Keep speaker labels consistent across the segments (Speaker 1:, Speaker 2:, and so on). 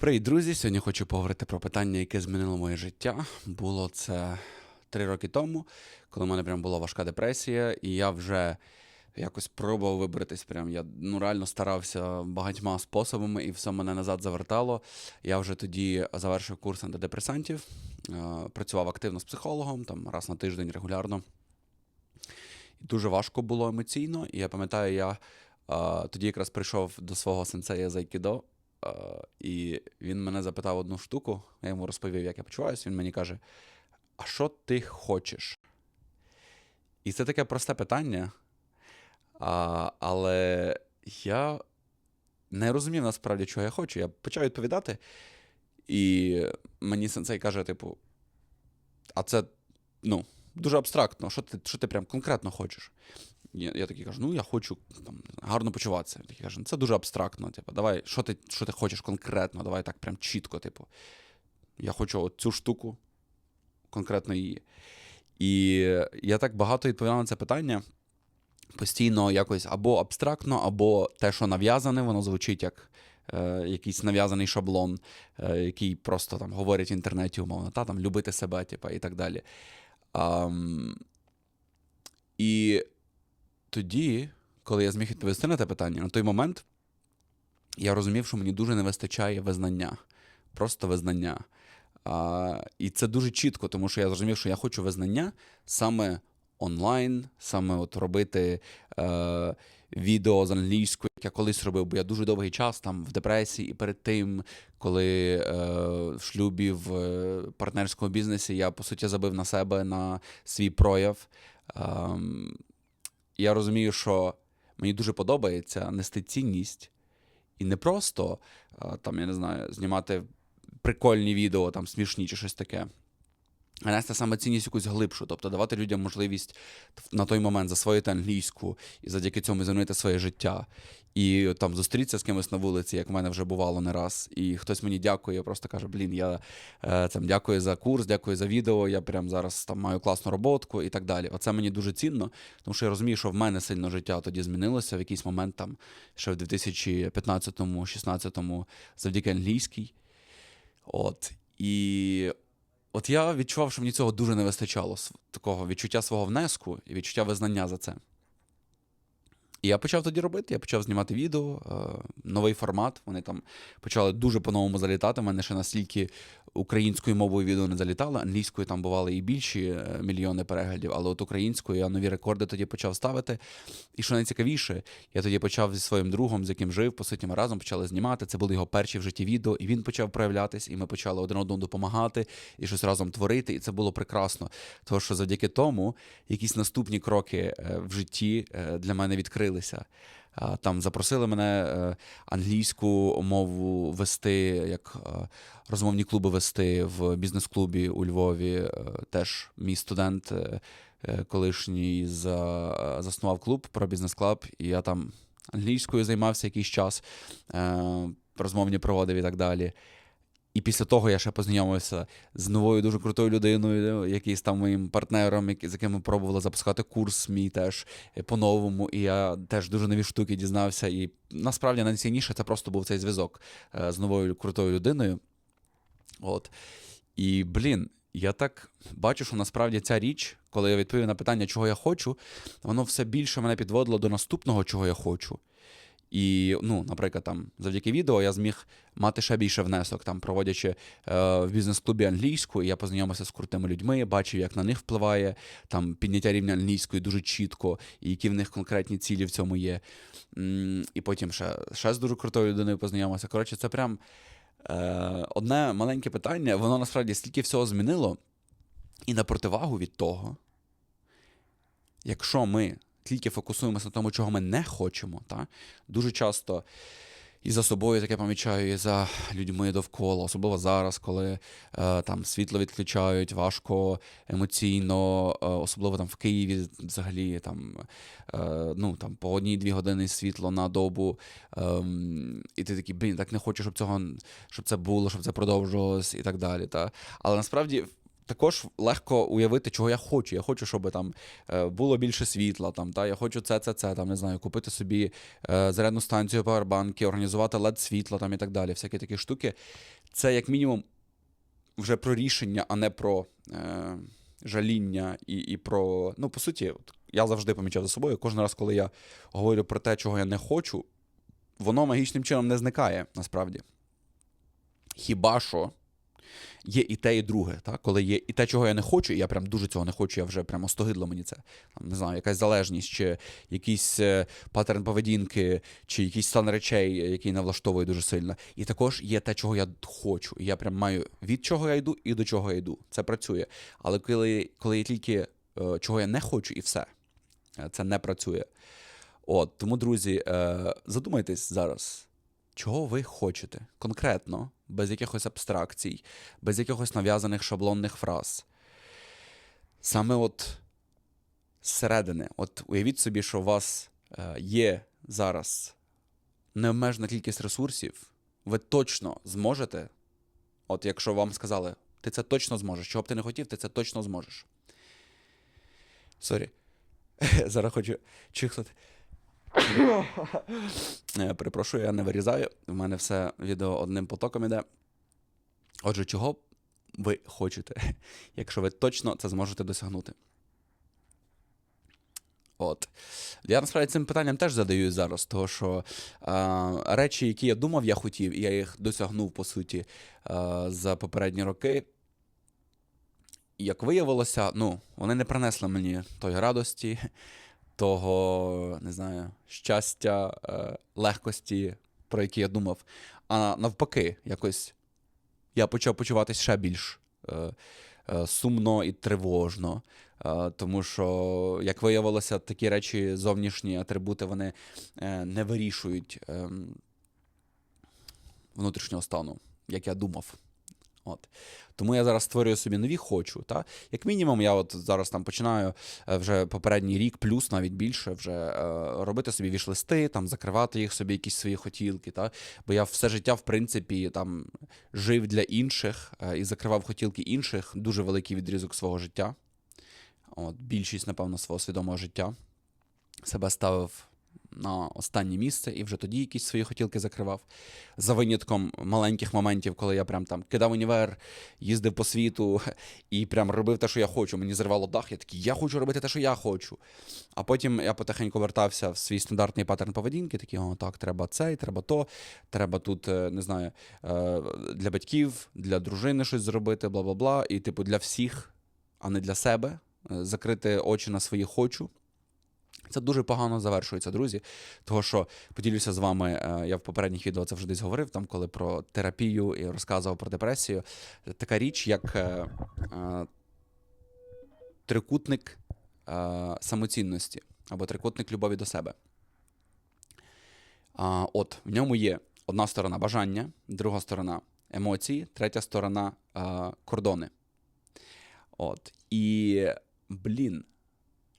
Speaker 1: Привіт, друзі! Сьогодні хочу поговорити про питання, яке змінило моє життя. Було це три роки тому, коли в мене прям була важка депресія, і я вже якось пробував вибратись. Прям я ну реально старався багатьма способами, і все мене назад завертало. Я вже тоді завершив курс антидепресантів, е, працював активно з психологом, там раз на тиждень регулярно. І дуже важко було емоційно. І я пам'ятаю, я е, тоді якраз прийшов до свого сенсея з Айкідо. Е, і він мене запитав одну штуку, я йому розповів, як я почуваюся. Він мені каже: А що ти хочеш? І це таке просте питання, а, але я не розумів насправді, чого я хочу. Я почав відповідати, і мені сенсей каже: типу, а це ну, дуже абстрактно, що ти що ти прям конкретно хочеш? Я, такий кажу, ну я хочу там, гарно почуватися. Він такий каже, ну це дуже абстрактно. Типу, давай, що ти що ти хочеш конкретно, давай так прям чітко. Типу, я хочу цю штуку, конкретно її. І я так багато відповідав на це питання. Постійно якось або абстрактно, або те, що нав'язане, воно звучить як е, якийсь нав'язаний шаблон, е, який просто там говорять в інтернеті, умовно, та там любити себе, типу, і так далі. А, і тоді, коли я зміг відповісти на те питання, на той момент я розумів, що мені дуже не вистачає визнання, просто визнання. А, І це дуже чітко, тому що я зрозумів, що я хочу визнання саме онлайн, саме от робити е, відео з англійською, як я колись робив, бо я дуже довгий час там в депресії, і перед тим, коли е, в шлюбі в е, партнерському бізнесі я по суті забив на себе на свій прояв. Е, я розумію, що мені дуже подобається нести цінність і не просто там, я не знаю, знімати прикольні відео, там смішні чи щось таке. А нести саме цінність якусь глибшу, тобто давати людям можливість на той момент засвоїти англійську і завдяки цьому змінити своє життя. І там зустрітися з кимось на вулиці, як в мене вже бувало не раз. І хтось мені дякує, просто каже: Блін, я е, там дякую за курс, дякую за відео. Я прям зараз там маю класну роботку і так далі. Оце мені дуже цінно, тому що я розумію, що в мене сильно життя тоді змінилося в якийсь момент, там ще в 2015-16, завдяки англійській. От. І от я відчував, що мені цього дуже не вистачало, такого відчуття свого внеску і відчуття визнання за це. І я почав тоді робити, я почав знімати відео, е, новий формат. Вони там почали дуже по-новому залітати. У мене ще настільки українською мовою відео не залітало, англійською там бували і більші е, мільйони переглядів, але от українською я нові рекорди тоді почав ставити. І що найцікавіше, я тоді почав зі своїм другом, з яким жив, по суті, ми разом почали знімати. Це були його перші в житті відео, і він почав проявлятись, і ми почали один одному допомагати і щось разом творити. І це було прекрасно. Тому що завдяки тому якісь наступні кроки е, в житті для мене відкрилися. Там запросили мене е, англійську мову вести, як е, розмовні клуби вести в бізнес-клубі у Львові. Е, теж мій студент колишній заснував клуб про бізнес-клаб, і я там англійською займався якийсь час, розмовні проводив і так далі. І після того я ще познайомився з новою дуже крутою людиною, який став моїм партнером, з яким ми пробували запускати курс мій теж по-новому. І я теж дуже нові штуки дізнався. І насправді найцінніше це просто був цей зв'язок е, з новою крутою людиною. От. І, блін, я так бачу, що насправді ця річ, коли я відповів на питання, чого я хочу, воно все більше мене підводило до наступного, чого я хочу. І, ну, наприклад, там завдяки відео я зміг мати ще більше внесок, там проводячи е, в бізнес-клубі англійську, я познайомився з крутими людьми, бачив, як на них впливає там підняття рівня англійської дуже чітко, і які в них конкретні цілі в цьому є. І потім ще ще з дуже крутою людиною познайомився. Коротше, це прям е, одне маленьке питання, воно насправді стільки всього змінило. І на противагу від того, якщо ми тільки фокусуємося на тому, чого ми не хочемо, та? дуже часто і за собою таке помічаю, і за людьми довкола, особливо зараз, коли е, там світло відключають, важко емоційно, е, особливо там в Києві взагалі там е, ну, там по одній-дві години світло на добу. Е, і ти такий, блін, так не хочу, щоб цього щоб це було, щоб це продовжувалось і так далі. Та? Але насправді також легко уявити, чого я хочу. Я хочу, щоб там е, було більше світла, там, та, я хочу це, це, це, там, не знаю, купити собі е, зарядну станцію, павербанки, організувати led світло там, і так далі. Всякі такі штуки. Це як мінімум вже про рішення, а не про е, жаління і, і про. Ну, по суті, я завжди помічав за собою, кожен раз, коли я говорю про те, чого я не хочу, воно магічним чином не зникає насправді. Хіба що є і те, і друге. Так? Коли є і те, чого я не хочу, і я прям дуже цього не хочу, я вже прямо стогидло мені це. Там, не знаю, якась залежність, чи якийсь е, паттерн поведінки, чи якийсь стан речей, який не влаштовує дуже сильно. І також є те, чого я хочу. І я прям маю від чого я йду і до чого я йду. Це працює. Але коли, коли є тільки е, чого я не хочу, і все, е, це не працює. От, тому, друзі, е, задумайтесь зараз. Чого ви хочете конкретно, без якихось абстракцій, без якихось нав'язаних шаблонних фраз. Саме от зсередини, от уявіть собі, що у вас е, є зараз необмежена кількість ресурсів, ви точно зможете, от якщо вам сказали, ти це точно зможеш, чого б ти не хотів, ти це точно зможеш. Сорі. Зараз хочу чихнути. Е, Перепрошую, я не вирізаю. У мене все відео одним потоком іде. Отже, чого ви хочете, якщо ви точно це зможете досягнути? От. Я насправді цим питанням теж задаю зараз, тому що е, речі, які я думав, я хотів, і я їх досягнув, по суті, е, за попередні роки. Як виявилося, ну, вони не принесли мені тої радості, того, не знаю, щастя, е, легкості, про які я думав. А навпаки, якось я почав почуватися ще більш е, е, сумно і тривожно. Тому що, як виявилося, такі речі, зовнішні атрибути, вони не вирішують е, внутрішнього стану, як я думав. От. Тому я зараз створюю собі нові хочу. Та? Як мінімум, я от зараз там починаю е, вже попередній рік, плюс навіть більше, вже е, робити собі віш-листи, там, закривати їх собі, якісь свої хотілки. Та? Бо я все життя, в принципі, там жив для інших е, і закривав хотілки інших, дуже великий відрізок свого життя. От, Більшість, напевно, свого свідомого життя. Себе ставив на останнє місце і вже тоді якісь свої хотілки закривав. За винятком маленьких моментів, коли я прям там кидав універ, їздив по світу і прям робив те, що я хочу. Мені зривало дах. Я такий, я хочу робити те, що я хочу. А потім я потихеньку вертався в свій стандартний паттерн поведінки. Такий, о, так, треба цей, треба то, треба тут, е, не знаю, е, для батьків, для дружини щось зробити, бла бла бла. І, типу, для всіх, а не для себе. е, Закрити очі на свої хочу. Це дуже погано завершується, друзі. Того, що поділюся з вами, е, я в попередніх відео це вже десь говорив, там коли про терапію і розказував про депресію. Така річ, як е, е, трикутник самоцінності або трикутник любові до себе. От, в ньому є одна сторона бажання, друга сторона емоції, третя сторона кордони. От. І, блін,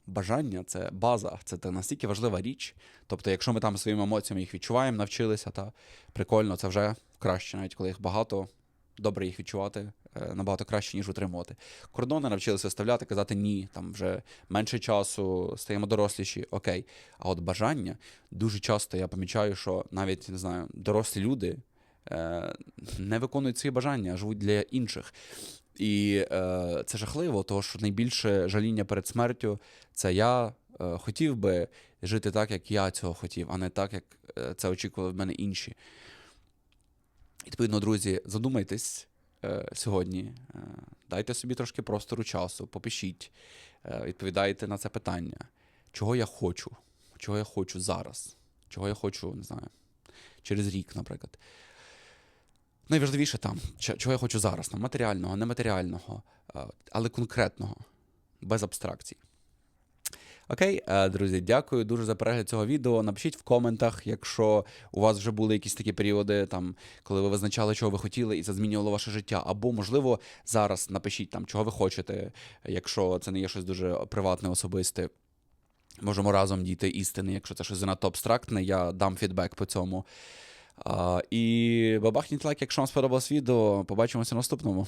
Speaker 1: бажання це база, це настільки важлива річ. Тобто, якщо ми там своїми емоціями їх відчуваємо, навчилися, та прикольно, це вже краще, навіть коли їх багато, добре їх відчувати, е, набагато краще, ніж утримувати. Кордони навчилися виставляти, казати ні, там вже менше часу, стаємо доросліші, окей. А от бажання дуже часто я помічаю, що навіть не знаю, дорослі люди е, не виконують свої бажання, а живуть для інших. І е, це жахливо, тому що найбільше жаління перед смертю це я е, хотів би жити так, як я цього хотів, а не так, як е, це очікували в мене інші. І, Відповідно, друзі, задумайтесь е, сьогодні, е, дайте собі трошки простору часу, попишіть, е, відповідайте на це питання. Чого я хочу? Чого я хочу зараз? Чого я хочу, не знаю, через рік, наприклад. Найважливіше там, чого я хочу зараз, там, матеріального, нематеріального, е, але конкретного, без абстракцій. Окей, е, друзі, дякую дуже за перегляд цього відео. Напишіть в коментах, якщо у вас вже були якісь такі періоди, там, коли ви визначали, чого ви хотіли, і це змінювало ваше життя. Або, можливо, зараз напишіть там, чого ви хочете, якщо це не є щось дуже приватне, особисте. Можемо разом дійти істини, якщо це щось занадто абстрактне, я дам фідбек по цьому. І бабахніть лайк, якщо вам сподобалось відео. Побачимося в наступному.